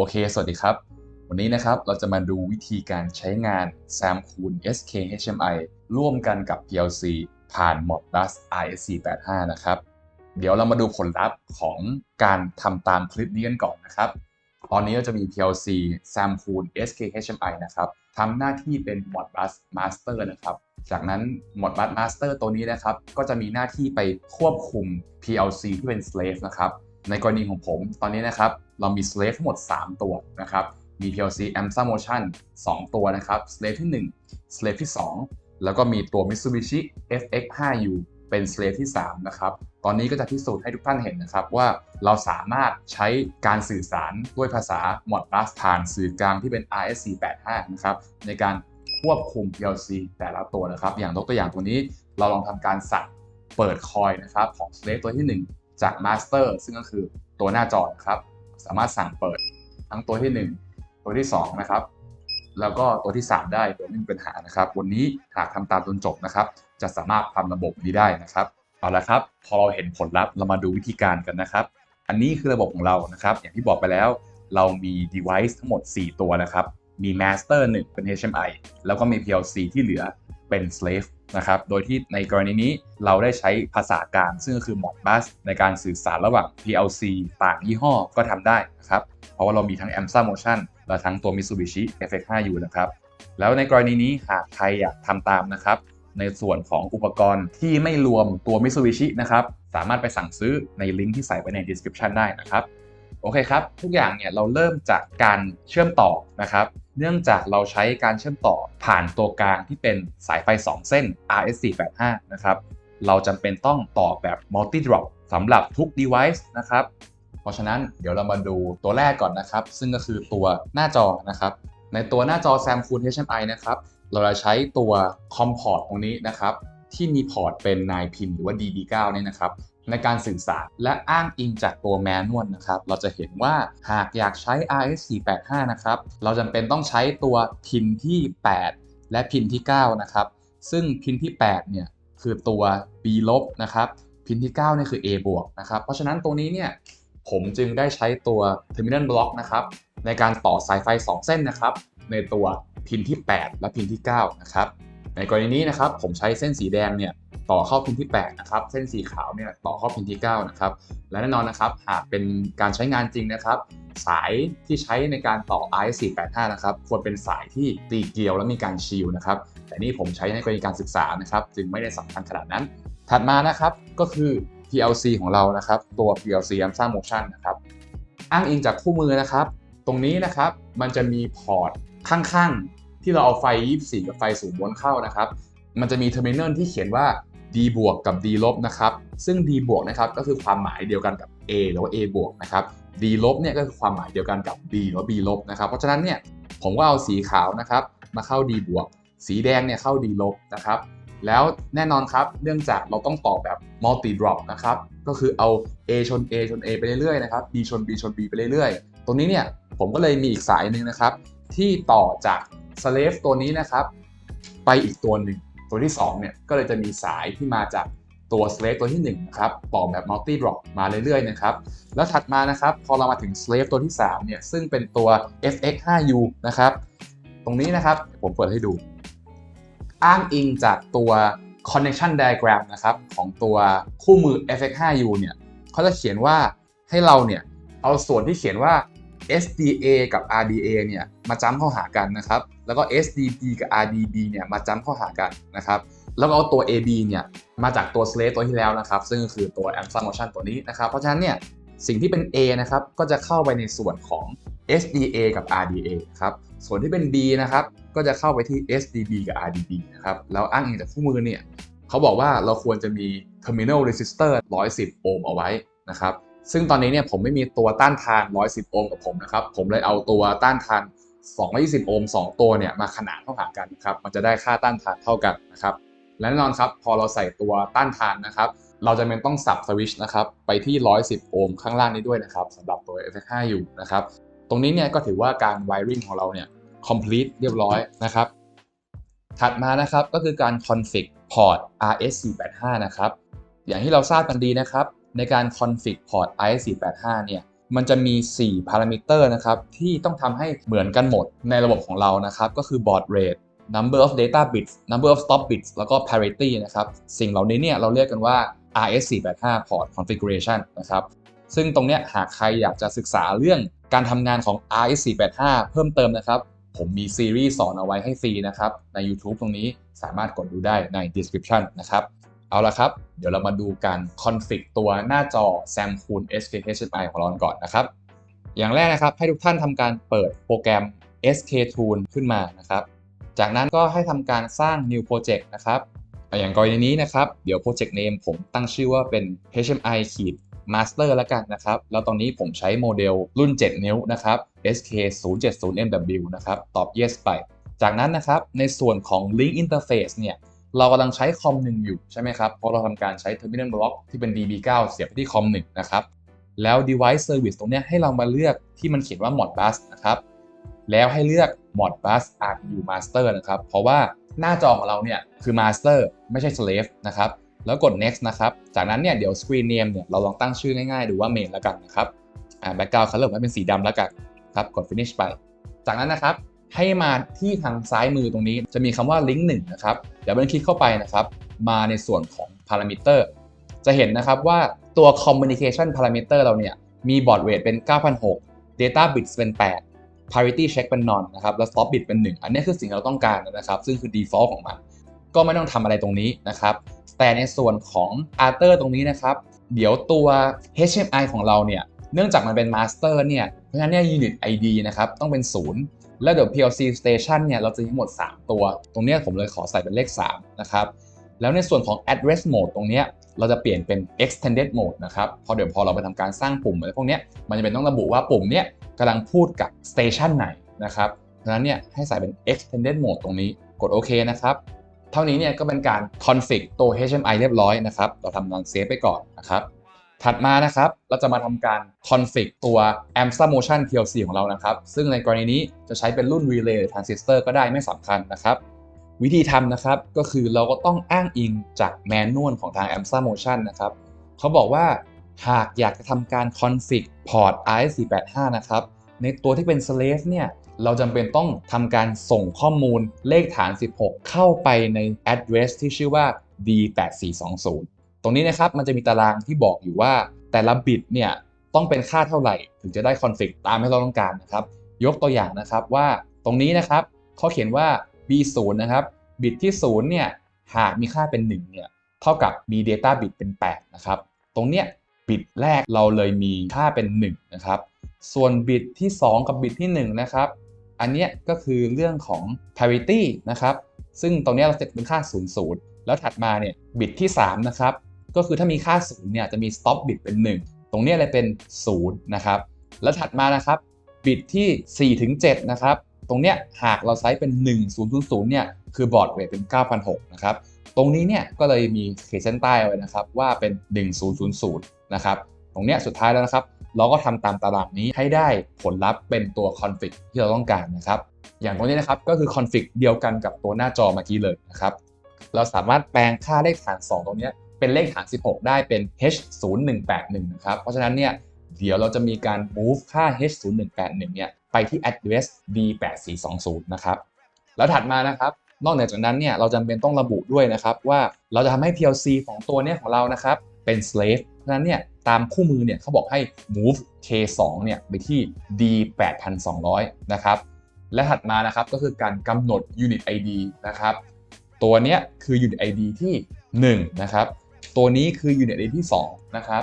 โอเค สวัสดีครับ วันนี้นะครับเราจะมาดูวิธีการใช้งาน SAM คูณ SK HMI ร่วมกันกับ PLC ผ่าน Modbus RSC85 นะครับ เดี๋ยวเรามาดูผลลัพธ์ของการทำตามคลิปนี้กันก่อนนะครับ ตอนนี้เราจะมี PLC SAM คูณ SK HMI นะครับทำหน้าที่เป็น Modbus Master นะครับ จากนั้น Modbus Master ตัวนี้นะครับ ก็จะมีหน้าที่ไปควบคุม PLC ที่เป็น slave นะครับ ในกรณีของผมตอนนี้นะครับ เรามี slave ทั้งหมด 3 ตัวนะครับ มี PLC AMSA Motion 2 ตัวนะครับ slave ที่ 1 slave ที่ 2 แล้วก็มีตัว Mitsubishi FX5U เป็น slave ที่ 3 นะครับ ตอนนี้ก็จะพิสูจน์ให้ทุกท่านเห็นนะครับว่าเราสามารถใช้การสื่อสารด้วยภาษา Modbus ผ่านสื่อกลางที่เป็น RSC85 นะครับในการควบคุม PLC แต่ละตัวนะครับ อย่างยกตัวอย่างตัวนี้เราลองทำการสั่งเปิดคอยนะครับของ slave ตัวที่ 1 จาก Master ซึ่งก็คือตัวหน้าจอครับ สามารถสั่งเปิดทั้งตัวที่ 1 ตัวที่ 2 นะครับ แล้วก็ตัวที่ 3 ได้โดยไม่มีปัญหานะครับ วันนี้หากทำตามจนจบนะครับ จะสามารถทำระบบนี้ได้นะครับเอาละครับ พอเราเห็นผลลัพธ์เรามาดูวิธีการกันนะครับ อันนี้คือระบบของเรานะครับ อย่างที่บอกไปแล้ว เรามี device ทั้งหมด 4 ตัวนะครับ มี master 1 เป็น HMI แล้วก็มี PLC ที่เหลือเป็น slave นะครับ โดยที่ในกรณีนี้เราได้ใช้ภาษากลางซึ่งก็คือ Modbus ในการสื่อสารระหว่าง PLC ต่างยี่ห้อก็ทำได้นะครับ เพราะว่าเรามีทั้ง AMSA Motion และทั้งตัว Mitsubishi FX5U นะครับ แล้วในกรณีนี้หากใครอยากทำตามนะครับ ในส่วนของอุปกรณ์ที่ไม่รวมตัว Mitsubishi นะครับ สามารถไปสั่งซื้อในลิงก์ที่ใส่ไว้ใน description ได้นะครับ โอเคครับ ทุกอย่างเนี่ยเราเริ่มจากการเชื่อมต่อนะครับ เนื่องจากเราใช้การเชื่อมต่อผ่านตัวกลางที่เป็นสายไฟ 2 เส้น RS485 นะครับ เราจำเป็นต้องต่อแบบ multi drop สำหรับทุก device นะครับ เพราะฉะนั้นเดี๋ยวเรามาดูตัวแรกก่อนนะครับ ซึ่งก็คือตัวหน้าจอนะครับ ในตัวหน้าจอ Sam คูณ HMI นะครับ เราจะใช้ตัว COM port ตรงนี้นะครับ ที่มีพอร์ตเป็น 9 พินหรือว่า DB9 เนี่ยนะครับ ในการสื่อสาร และอ้างอิงจากตัวแมนนวลนะครับ เราจะเห็นว่าหากอยากใช้ RS485 นะครับ เราจำเป็นต้องใช้ตัวพินที่ 8 และพินที่ 9 นะครับ ซึ่งพินที่ 8 เนี่ย คือตัว B ลบนะครับ พินที่ 9 เนี่ยคือ A บวกนะครับ เพราะฉะนั้นตรงนี้เนี่ย ผมจึงได้ใช้ตัว Terminal Block นะครับ ในการต่อสายไฟ 2 เส้นนะครับ ในตัวพินที่ 8 และพินที่ 9 นะครับ ในกรณีนี้นะครับ ผมใช้เส้นสีแดงเนี่ย ต่อเข้าพินที่8นะครับเส้นสีขาวเนี่ยต่อเข้าพินที่9นะครับและแน่นอนนะครับหากเป็นการใช้งานจริงนะครับสายที่ใช้ในการต่อ RS485 นะครับควรเป็นสายที่ตีเกลียวและมีการชิลนะครับแต่นี่ผมใช้ในกรณีการศึกษานะครับจึงไม่ได้สำคัญขนาดนั้น ถัดมานะครับก็คือ PLC ของเรานะครับตัว PLC AMSA Motion นะครับอ้างอิงจากคู่มือนะครับ ตรงนี้นะครับมันจะมีพอร์ตข้างๆ ที่เราเอาไฟ 24 กับไฟสูงวนเข้านะครับ มันจะมีเทอร์มินอลที่เขียนว่า D บวกกับ D ลบนะครับ ซึ่ง D บวกนะครับก็คือความหมายเดียวกันกับ A หรือว่า A บวกนะครับ D ลบเนี่ยก็คือความหมายเดียวกันกับ B หรือว่า B ลบนะครับ เพราะฉะนั้นเนี่ยผมก็เอาสีขาวนะครับมาเข้า D บวก สีแดงเนี่ยเข้า D ลบนะครับ แล้วแน่นอนครับ เนื่องจากเราต้องต่อแบบ multi drop นะครับ ก็คือเอา A ชน A ชน A ไปเรื่อยๆนะครับ B ชน B ชน B ไปเรื่อยๆ ตรงนี้เนี่ยผมก็เลยมีอีกสายหนึ่งนะครับ ที่ต่อจาก slave ตัวนี้นะครับ ไปอีกตัวหนึ่ง ตัวที่2เนี่ยก็เลยจะมีสายที่มาจากตัว slave ตัวที่1นะครับต่อแบบ multi drop มาเรื่อยๆนะครับแล้วถัดมานะครับพอเรามาถึง slave ตัวที่3เนี่ยซึ่งเป็นตัว FX5U นะครับตรงนี้นะครับผมเปิดให้ดู อ้างอิงจากตัว connection diagram นะครับของตัวคู่มือ FX5U เนี่ยเขาจะเขียนว่าให้เราเนี่ยเอาส่วนที่เขียนว่า SDA กับ RDA เนี่ยมาจ้ำเข้าหากันนะครับ แล้วก็ SDB กับ RDB เนี่ยมาจ้ำเข้าหากันนะครับ แล้วก็เอาตัว AB เนี่ยมาจากตัว slave ตัวที่แล้วนะครับ ซึ่งคือตัว AMSA Motion ตัวนี้นะครับ เพราะฉะนั้นเนี่ยสิ่งที่เป็น A นะครับ ก็จะเข้าไปในส่วนของ SDA กับ RDA ครับ ส่วนที่เป็น B นะครับ ก็จะเข้าไปที่ SDB กับ RDB นะครับ แล้วอ้างอิงจากคู่มือเนี่ยเขาบอกว่าเราควรจะมี Terminal Resistor 110 โอห์มเอาไว้นะครับ ซึ่งตอนนี้เนี่ยผมไม่มีตัวต้านทาน 110 โอห์มกับผมนะครับ ผมเลยเอาตัวต้านทาน 220 โอห์ม2 ตัวเนี่ยมาขนานเข้าหากันนะครับ มันจะได้ค่าต้านทานเท่ากันนะครับ และแน่นอนครับพอเราใส่ตัวต้านทานนะครับ เราจะเป็นต้องสับสวิตช์นะครับไปที่ 110 โอห์มข้างล่างนี้ด้วยนะครับสำหรับตัว F5 อยู่นะครับ ตรงนี้เนี่ยก็ถือว่าการ wiring ของเราเนี่ย complete เรียบร้อยนะครับ ถัดมานะครับก็คือการ config port RS485 นะครับ อย่างที่เราทราบกันดีนะครับ ในการ config port RS485 เนี่ยมันจะมี 4 พารามิเตอร์นะครับที่ต้องทำให้เหมือนกันหมดในระบบของเรานะครับก็คือ baud rate number of data bits number of stop bits แล้วก็ parity นะครับสิ่งเหล่านี้เนี่ยเราเรียกกันว่า RS485 port configuration นะครับซึ่งตรงเนี้ยหากใครอยากจะศึกษาเรื่องการทำงานของ RS485 เพิ่มเติมนะครับผมมีซีรีส์สอนเอาไว้ให้ฟรีนะครับใน YouTube ตรงนี้สามารถกดดูได้ใน description นะครับ เอาละครับ เดี๋ยวเรามาดูการคอนฟิกตัวหน้าจอ Sam Cool SK HMI ของเราก่อนนะครับ อย่างแรกนะครับให้ทุกท่านทำการเปิดโปรแกรม SK Tool ขึ้นมานะครับ จากนั้นก็ให้ทำการสร้าง new project นะครับอย่างกรณีนี้นะครับ เดี๋ยว project name ผมตั้งชื่อว่าเป็น HMI ขีด master แล้วกันนะครับ แล้วตอนนี้ผมใช้โมเดลรุ่น 7 นิ้วนะครับ SK 0 7 0 MW นะครับ ตอบ yes ไป จากนั้นนะครับ ในส่วนของ link interface เนี่ย เรากำลังใช้คอมหนึ่งอยู่ใช่ไหมครับเพราะเราทำการใช้ terminal block ที่เป็น DB9 เสียบไปที่คอมหนึ่งนะครับ แล้ว device service ตรงนี้ให้เรามาเลือกที่มันเขียนว่า modbus นะครับ แล้วให้เลือก modbus RU master นะครับ เพราะว่าหน้าจอของเราเนี่ยคือ master ไม่ใช่ slave นะครับ แล้วกด next นะครับ จากนั้นเนี่ยเดี๋ยว screen name เนี่ยเราลองตั้งชื่อง่ายๆ ดูว่า main แล้วกันนะครับ อ่า background color ให้เป็นสีดำแล้วกันครับ กด finish ไป จากนั้นนะครับ ให้มาที่ทางซ้ายมือตรงนี้จะมีคำว่า link 1นะครับเดี๋ยวมันคลิกเข้าไปนะครับ มาในส่วนของ parameter จะเห็นนะครับว่าตัว communication parameter เราเนี่ย มี baud rate เป็น 9,006 data bits เป็น 8 parity check เป็น non นะครับ แล้ว stop bit เป็น 1 อันนี้คือสิ่งที่เราต้องการนะครับ ซึ่งคือ default ของมัน ก็ไม่ต้องทำอะไรตรงนี้นะครับ แต่ในส่วนของ alter ตรงนี้นะครับ เดี๋ยวตัว HMI ของเราเนี่ย เนื่องจากมันเป็น master เนี่ย เพราะฉะนั้นเนี่ย unit ID นะครับ ต้องเป็น 0 แล้วเดี๋ยว PLC station เนี่ยเราจะมีทั้งหมด 3 ตัว ตรงนี้ผมเลยขอใส่เป็นเลข 3 นะครับ แล้วในส่วนของ address mode ตรงนี้เราจะเปลี่ยนเป็น extended mode นะครับเพราะเดี๋ยวพอเราไปทำการสร้างปุ่มอะไรพวกนี้มันจะเป็นต้องระบุว่าปุ่มเนี้ยกำลังพูดกับ station ไหนนะครับเพราะฉะนั้นเนี่ยให้ใส่เป็น extended mode ตรงนี้กดโอเคนะครับ เท่านี้เนี่ยก็เป็นการ config ตัว HMI เรียบร้อยนะครับ เราทำการเซฟไปก่อนนะครับ ถัดมานะครับเราจะมาทำการ config ตัว AMSA Motion PLC ของเรานะครับ ซึ่งในกรณีนี้จะใช้เป็นรุ่น relay หรือ transistor ก็ได้ไม่สำคัญนะครับ วิธีทำนะครับก็คือเราก็ต้องอ้างอิงจากแมนนวลของทาง AMSA Motion นะครับเขาบอกว่าหากอยากจะทำการ config port RS485 นะครับ ในตัวที่เป็น slave เนี่ยเราจำเป็นต้องทำการส่งข้อมูลเลขฐาน 16 เข้าไปใน address ที่ชื่อว่า D8420 รงนี้นะครับมันจะมีตารางที่บอกอยู่ว่า แต่ละบิตเนี่ยต้องเป็นค่าเท่าไหร่ ถึงจะได้ config ตามที่เราต้องการนะครับ ยกตัวอย่างนะครับว่าตรงนี้นะครับเขาเขียนว่า B0 นะครับบิตที่0เนี่ยหากมีค่าเป็น1เนี่ยเท่ากับมี Data bit เป็น8นะครับตรงเนี้ยบิตแรกเราเลยมีค่าเป็น1นะครับส่วนบิตที่ 2 กับบิตที่1นะครับอันเนี้ยก็คือเรื่องของ parity นะครับซึ่งตรงเนี้ยเราเซตเป็นค่า 0 0 แล้วถัดมาเนี่ยบิตที่3นะครับ ก็คือถ้ามีค่า0เนี่ยจะมี stop bit เป็น 1 ตรงนี้เลยเป็น0นะครับแล้วถัดมานะครับบิตที่4ถึง7นะครับตรงเนี้ยหากเราใช้เป็น 1000เนี่ยคือบอร์ดเรทเป็น9,006นะครับตรงนี้เนี่ยก็เลยมีเขตเส้นใต้ไว้นะครับว่าเป็น 1000นะครับตรงเนี้ยสุดท้ายแล้วนะครับ เราก็ทำตามตารางนี้ให้ได้ผลลัพธ์เป็นตัวคอนฟิกที่เราต้องการนะครับอย่างตรงนี้นะครับก็คือคอนฟิกเดียวกันกับตัวหน้าจอเมื่อกี้เลยนะครับเราสามารถแปลงค่าเลขฐาน 2 ตรงเนี้ย เป็นเลขฐาน 16 ได้เป็น H0181 นะครับ เพราะฉะนั้นเนี่ยเดี๋ยวเราจะมีการ move ค่า H0181 เนี่ยไปที่ address D8420 นะครับ แล้วถัดมานะครับ นอกเหนือจากนั้นเนี่ยเราจำเป็นต้องระบุด้วยนะครับ ว่าเราจะทำให้ PLC ของตัวเนี้ยของเรานะครับ เป็น slave เพราะฉะนั้นเนี่ยตามคู่มือเนี่ยเขาบอกให้ move K2 เนี่ยไปที่ D8200 นะครับ และถัดมานะครับก็คือการกำหนด unit ID นะครับ ตัวเนี้ยคือ unit ID ที่ 1 นะครับ ตัวนี้คือ unit ID ที่ 2 นะครับ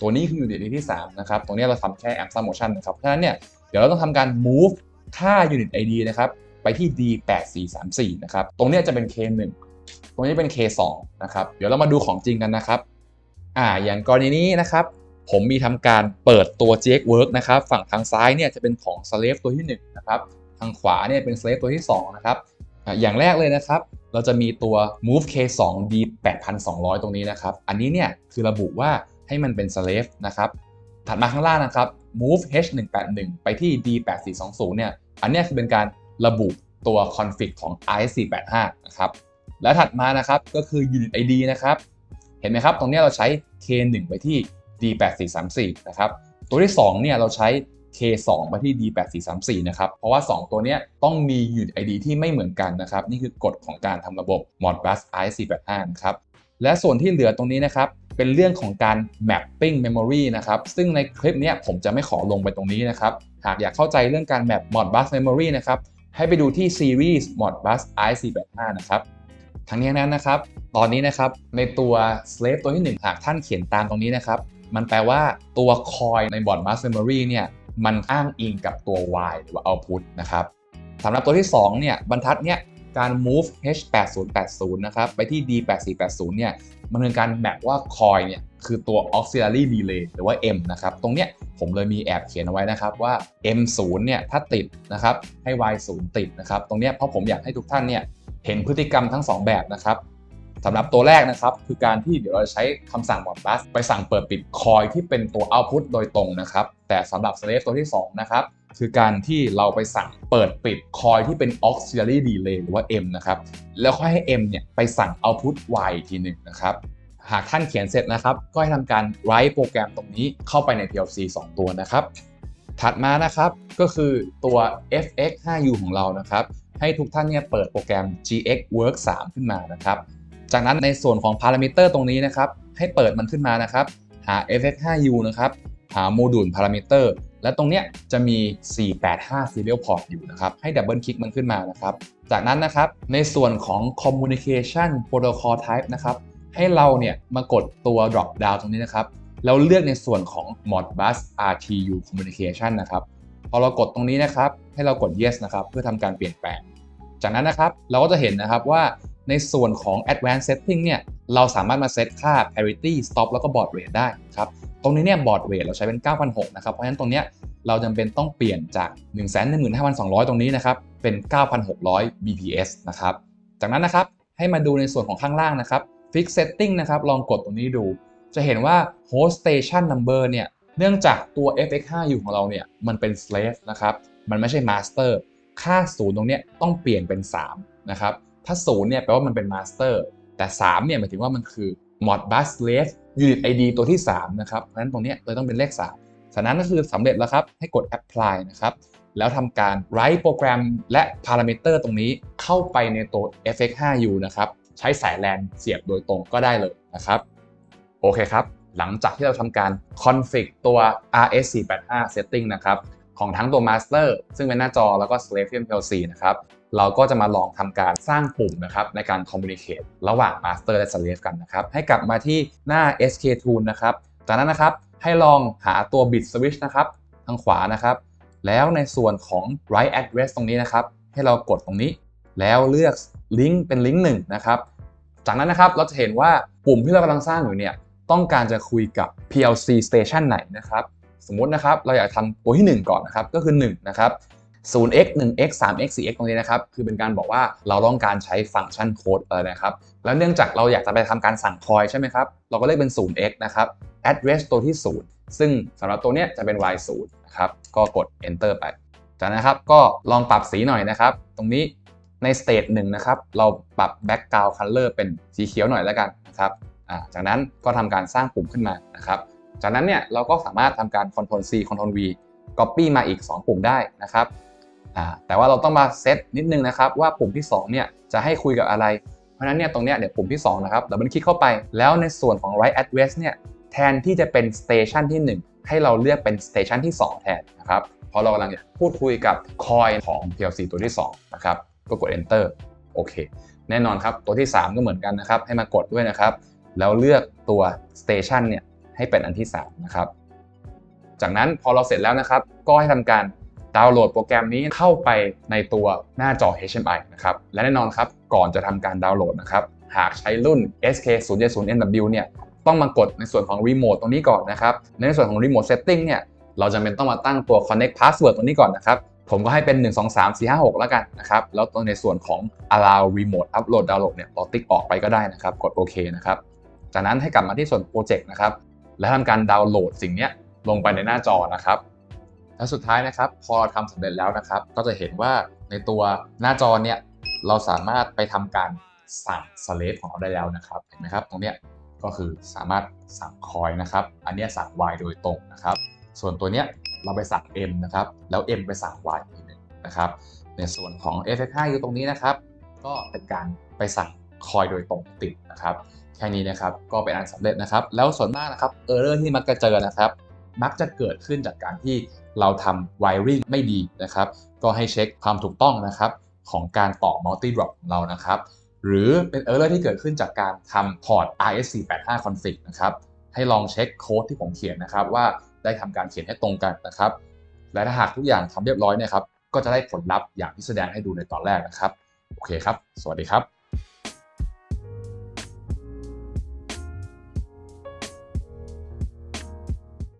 ตัวนี้คือ unit ID ที่ 3 นะครับ ตรงนี้เราทำแค่ AMSA Motion นะครับ เพราะฉะนั้นเนี่ย เดี๋ยวเราต้องทำการ move ค่า unit ID นะครับ ไปที่ D8434 นะครับ ตรงนี้จะเป็น K1 ตรงนี้เป็น K2 นะครับ เดี๋ยวเรามาดูของจริงกันนะครับ อ่า อย่างกรณีนี้นะครับ ผมมีทำการเปิดตัว JX Work นะครับ ฝั่งทางซ้ายเนี่ยจะเป็นของ slave ตัวที่1นะครับ ทางขวาเนี่ยเป็น slave ตัวที่2นะครับ อย่างแรกเลยนะครับ เราจะมีตัว move k2 d 8200 ตรงนี้นะครับ อันนี้เนี่ยคือระบุว่าให้มันเป็น slave นะครับ ถัดมาข้างล่างนะครับ move h181 ไปที่ d 8420เนี่ย อันนี้คือเป็นการระบุตัว config ของ is485 นะครับ และถัดมานะครับก็คือ unit id นะครับ เห็นไหมครับ ตรงนี้เราใช้ k1 ไปที่ d8434 นะครับ ตัวที่2เนี่ยเราใช้ K2 มาที่ D8434 นะครับ เพราะว่า 2 ตัวนี้ต้องมี Unit ID ที่ไม่เหมือนกันนะครับ นี่คือกฎของการทำระบบ Modbus IC85 นะครับ และส่วนที่เหลือตรงนี้นะครับ เป็นเรื่องของการ mapping memory นะครับ ซึ่งในคลิปนี้ผมจะไม่ขอลงไปตรงนี้นะครับ หากอยากเข้าใจเรื่องการ map Modbus memory นะครับ ให้ไปดูที่ series Modbus IC85 นะครับทั้งนี้ทั้งนั้นนะครับ ตอนนี้นะครับ ในตัว slave ตัวที่ 1 หากท่านเขียนตามตรงนี้นะครับ มันแปลว่าตัว coin ใน Modbus memory เนี่ย มันอ้างอิงกับตัว y หรือว่า output นะครับสำหรับตัวที่2เนี่ยบรรทัดเนี่ยการ move h8080 นะครับไปที่ d8480 เนี่ยมันเป็นการแมปว่า coin เนี่ยคือตัว auxiliary delay หรือว่า m นะครับตรงเนี้ยผมเลยมีแอบเขียนเอาไว้นะครับว่า m0 เนี่ยถ้าติดนะครับให้ y0 ติดนะครับตรงเนี้ยเพราะผมอยากให้ทุกท่านเนี่ยเห็นพฤติกรรมทั้ง 2 แบบนะครับสำหรับตัวแรกนะครับคือการที่เดี๋ยวเราใช้คำสั่ง modbus ไปสั่งเปิดปิดคอยที่เป็นตัว output โดยตรงนะครับ แต่สำหรับ slave ตัวที่ 2 นะครับคือการที่เราไปสั่งเปิดปิดคอยที่เป็น auxiliary delay หรือว่า M นะครับ แล้วค่อยให้ M เนี่ยไปสั่ง output Y อีกทีหนึ่งนะครับหากท่านเขียนเสร็จนะครับ ก็ให้ทำการ write โปรแกรมตรงนี้เข้าไปใน PLC 2 ตัวนะครับ ถัดมานะครับก็คือตัว FX5U ของเรานะครับ ให้ทุกท่านเนี่ยเปิดโปรแกรม GX Work 3 ขึ้นมานะครับ จากนั้นในส่วนของพารามิเตอร์ตรงนี้นะครับ ให้เปิดมันขึ้นมานะครับ หา FX5U นะครับ โมดูลพารามิเตอร์และตรงเนี้ยจะมี 485 serial port อยู่นะครับ ให้ดับเบิลคลิกมันขึ้นมานะครับ จากนั้นนะครับ ในส่วนของ communication protocol type นะครับ ให้เราเนี่ยมากดตัว drop down ตรงนี้นะครับ แล้วเลือกในส่วนของ Modbus RTU communication นะครับ พอเรากดตรงนี้นะครับ ให้เรากด yes นะครับ เพื่อทำการเปลี่ยนแปลง จากนั้นนะครับ เราก็จะเห็นนะครับว่าในส่วนของ advanced setting เนี่ย เราสามารถมาเซตค่า parity stop แล้วก็ baud rate ได้ครับ ตรงนี้เนี่ย baud rate เราใช้เป็น 9,600นะครับ เพราะฉะนั้นตรงเนี้ยเราจำเป็นต้องเปลี่ยนจาก 115,200 ตรงนี้นะครับ เป็น 9,600 bps นะครับ จากนั้นนะครับให้มาดูในส่วนของข้างล่างนะครับ fix setting นะครับ ลองกดตรงนี้ดู จะเห็นว่า host station number เนี่ย เนื่องจากตัว FX5U ของเราเนี่ย มันเป็น slave นะครับ มันไม่ใช่ master ค่าศูนย์ตรงเนี้ยต้องเปลี่ยนเป็น 3 นะครับ ถ้าศูนย์เนี่ยแปลว่ามันเป็น master แต่ 3 เนี่ยหมายถึงว่ามันคือ modbus slave unit id ตัวที่ 3 นะครับเพราะฉะนั้นตรงนี้เลยต้องเป็นเลข 3 ฉะนั้นก็คือสำเร็จแล้วครับ ให้กด apply นะครับ แล้วทำการ write โปรแกรมและ parameter ตรงนี้เข้าไปในตัว FX5U นะครับ ใช้สายแลนเสียบโดยตรงก็ได้เลยนะครับ โอเคครับ หลังจากที่เราทำการ config ตัว RS485 setting นะครับ ของทั้งตัว master ซึ่งเป็นหน้าจอแล้วก็ slave PLC นะครับ เราก็จะมาลองทำการสร้างปุ่มนะครับในการ communicate ระหว่าง master และ slave กันนะครับให้กลับมาที่หน้า SK tool นะครับจากนั้นนะครับให้ลองหาตัว bit switch นะครับทางขวานะครับ แล้วในส่วนของ write address ตรงนี้นะครับ ให้เรากดตรงนี้ แล้วเลือกลิงก์เป็นลิงก์หนึ่งนะครับจากนั้นนะครับเราจะเห็นว่าปุ่มที่เรากำลังสร้างอยู่เนี่ยต้องการจะคุยกับ PLC station ไหนนะครับ สมมตินะครับเราอยากทำตัวที่ 1 ก่อนนะครับก็คือ1นะครับ 0x 1x 3x 4x ตรงนี้นะครับ คือเป็นการบอกว่าเราต้องการใช้ฟังก์ชันโค้ดอะไรนะครับ แล้วเนื่องจากเราอยากจะไปทำการสั่งคอยใช่ไหมครับ เราก็เลือกเป็น 0x นะครับ address ตัวที่ 0 ซึ่งสำหรับตัวเนี้ยจะเป็น y 0นะครับ ก็กด enter ไป จากนั้นครับ ก็ลองปรับสีหน่อยนะครับ ตรงนี้ใน state 1นะครับ เราปรับ background color เป็นสีเขียวหน่อยแล้วกันนะครับจากนั้นก็ทำการสร้างปุ่มขึ้นมานะครับ จากนั้นเนี่ยเราก็สามารถทำการ Ctrl C Ctrl V Copy มาอีก 2 ปุ่มได้นะครับ แต่ว่าเราต้องมาเซตนิดนึงนะครับว่าปุ่มที่2เนี่ยจะให้คุยกับอะไร เพราะฉะนั้นเนี่ยตรงเนี้ยเดี๋ยวปุ่มที่2นะครับดับเบิลคลิกเข้าไป แล้วในส่วนของ right Address เนี่ยแทนที่จะเป็น Station ที่ 1 ให้เราเลือกเป็น Station ที่ 2 แทนนะครับเพราะเรากำลังพูดคุยกับคอยของ PLC ตัวที่2นะครับก็กด Enter โอเค แน่นอนครับตัวที่ 3 ก็เหมือนกันนะครับให้มากดด้วยนะครับแล้วเลือกตัว Station เนี่ยให้เป็นอันที่3นะครับจากนั้นพอเราเสร็จแล้วนะครับก็ให้ทำการ ดาวน์โหลดโปรแกรมนี้เข้าไปในตัวหน้าจอ HMI นะครับ และแน่นอนครับ ก่อนจะทำการดาวน์โหลดนะครับ หากใช้รุ่น SK070NW เนี่ย ต้องมากดในส่วนของ Remote ตรงนี้ก่อนนะครับ ในส่วนของ Remote Setting เนี่ย เราจำเป็นต้องมาตั้งตัว Connect Password ตรงนี้ก่อนนะครับ ผมก็ให้เป็น 1 2 3 4 5 6 แล้วกันนะครับ แล้วตัวในส่วนของ Allow Remote Upload Download เนี่ย เราติ๊กออกไปก็ได้นะครับ กดโอเคนะครับ จากนั้นให้กลับมาที่ส่วนโปรเจกต์นะครับ และทำการดาวน์โหลดสิ่งนี้ลงไปในหน้าจอนะครับ และสุดท้ายนะครับ พอเราทำสำเร็จแล้วนะครับ ก็จะเห็นว่าในตัวหน้าจอเนี่ยเราสามารถไปทำการสั่งสเลฟของเราได้แล้วนะครับ เห็นไหมครับตรงเนี้ยก็คือสามารถสั่งคอยนะครับ อันนี้สั่ง Y โดยตรงนะครับ ส่วนตัวเนี้ยเราไปสั่ง M นะครับ แล้ว M ไปสั่ง Y อีกหนึงนะครับ ในส่วนของ FX5 อยู่ตรงนี้นะครับ ก็เป็นการไปสั่งคอยโดยตรงติดนะครับ แค่นี้นะครับ ก็เป็นอันสำเร็จนะครับ แล้วส่วนมากนะครับเออร์เรอร์ที่มักจะเจอนะครับ มักจะเกิดขึ้นจากการที่เราทำ wiring ไม่ดีนะครับ ก็ให้เช็คความถูกต้องนะครับของการต่อ multi drop ของเรานะครับ หรือเป็น error ที่เกิดขึ้นจากการทำพอร์ต RS485 config นะครับให้ลองเช็คโค้ดที่ผมเขียนนะครับ ว่าได้ทำการเขียนให้ตรงกันนะครับ และถ้าหากทุกอย่างทำเรียบร้อยเนี่ยครับก็จะได้ผลลัพธ์อย่างที่แสดงให้ดูในตอนแรกนะครับ โอเคครับ สวัสดีครับ